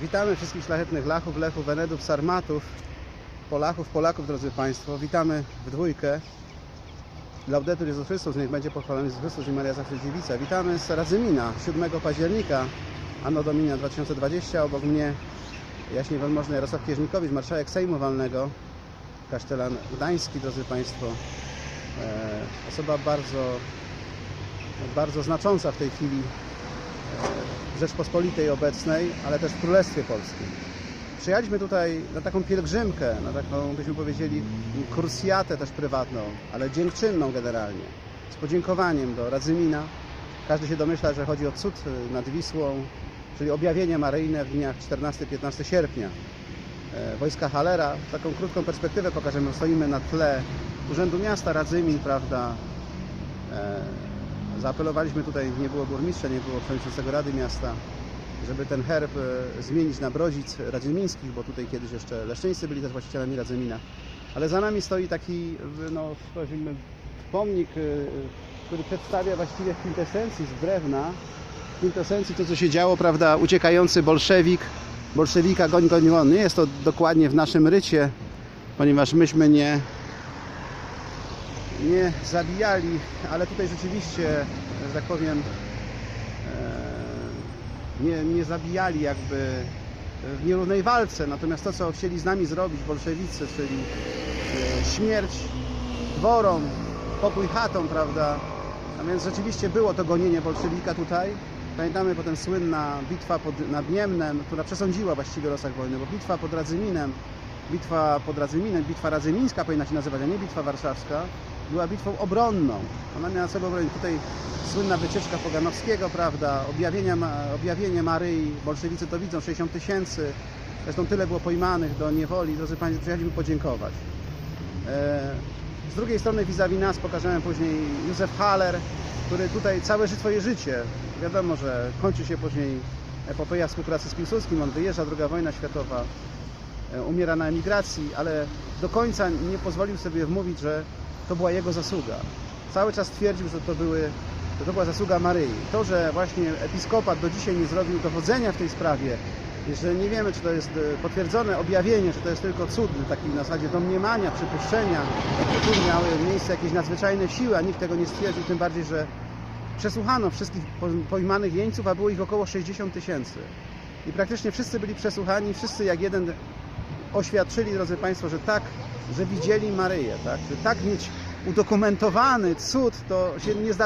Witamy wszystkich szlachetnych Lachów, Lechów, Wenedów, Sarmatów, Polachów, Polaków, drodzy Państwo. Witamy w dwójkę. Laudetur Jezus Chrystus, niech będzie pochwalony Jezus Chrystus i Maria zawsze dziewica. Witamy z Radzymina, 7 października, Anno Domina 2020. Obok mnie jaśnie wielmożny Jarosław Kieżnikowicz, marszałek Sejmu Walnego, kasztelan gdański, drodzy Państwo. E, osoba bardzo, bardzo znacząca w tej chwili Rzeczpospolitej obecnej, ale też w Królestwie Polskim. Przyjechaliśmy tutaj na taką pielgrzymkę, na taką, byśmy powiedzieli, kursjatę też prywatną, ale dziękczynną generalnie, z podziękowaniem do Radzymina. Każdy się domyśla, że chodzi o cud nad Wisłą, czyli objawienie maryjne w dniach 14-15 sierpnia. E, Wojska Halera, taką krótką perspektywę pokażemy, stoimy na tle Urzędu Miasta Radzymin, prawda, Zaapelowaliśmy tutaj, nie było burmistrza, nie było przewodniczącego Rady Miasta, żeby ten herb e, zmienić na brodzic radzymińskich, bo tutaj kiedyś jeszcze leszczyńscy byli też właścicielami Radzymina. Ale za nami stoi taki, no, powiedzmy, pomnik, e, który przedstawia właściwie w kwintesencji z drewna, kwintesencji to, co się działo, prawda, uciekający bolszewik, bolszewika goń, goń, goń. Nie jest to dokładnie w naszym rycie, ponieważ myśmy nie, nie zabijali, ale tutaj rzeczywiście, że tak powiem, e, nie, nie zabijali jakby w nierównej walce. Natomiast to, co chcieli z nami zrobić bolszewicy, czyli e, śmierć dworom, pokój chatom, prawda? A więc rzeczywiście było to gonienie bolszewika tutaj. Pamiętamy potem słynna bitwa pod, nad Niemnem, która przesądziła właściwie losach wojny, bo bitwa pod Radzyminem, bitwa pod Radzyminem, bitwa radzymińska powinna się nazywać, a nie bitwa warszawska, była bitwą obronną. Ona miała sobie obronić. Tutaj słynna wycieczka Poganowskiego, prawda, objawienia, Ma- objawienie Maryi, bolszewicy to widzą, 60 tysięcy, zresztą tyle było pojmanych do niewoli, drodzy Państwo, przyjechaliśmy podziękować. E, Z drugiej strony vis-a-vis nas pokażemy później Józef Haller, który tutaj całe swoje życie, wiadomo, że kończy się później epopeja współpracy z Piłsudskim, on wyjeżdża, druga wojna światowa, e, umiera na emigracji, ale do końca nie pozwolił sobie wmówić, że to była jego zasługa. Cały czas twierdził, że to, były, że to była zasługa Maryi. To, że właśnie episkopat do dzisiaj nie zrobił dowodzenia w tej sprawie, że nie wiemy, czy to jest e, potwierdzone objawienie, czy to jest tylko cud, taki na zasadzie domniemania, przypuszczenia, że tu miały miejsce jakieś nadzwyczajne siły, a nikt tego nie stwierdził, tym bardziej, że przesłuchano wszystkich po- pojmanych jeńców, a było ich około 60 tysięcy. I praktycznie wszyscy byli przesłuchani, wszyscy jak jeden oświadczyli, drodzy Państwo, że tak, że widzieli Maryję, tak? Tak mieć udokumentowany cud, to się nie zdarzyło.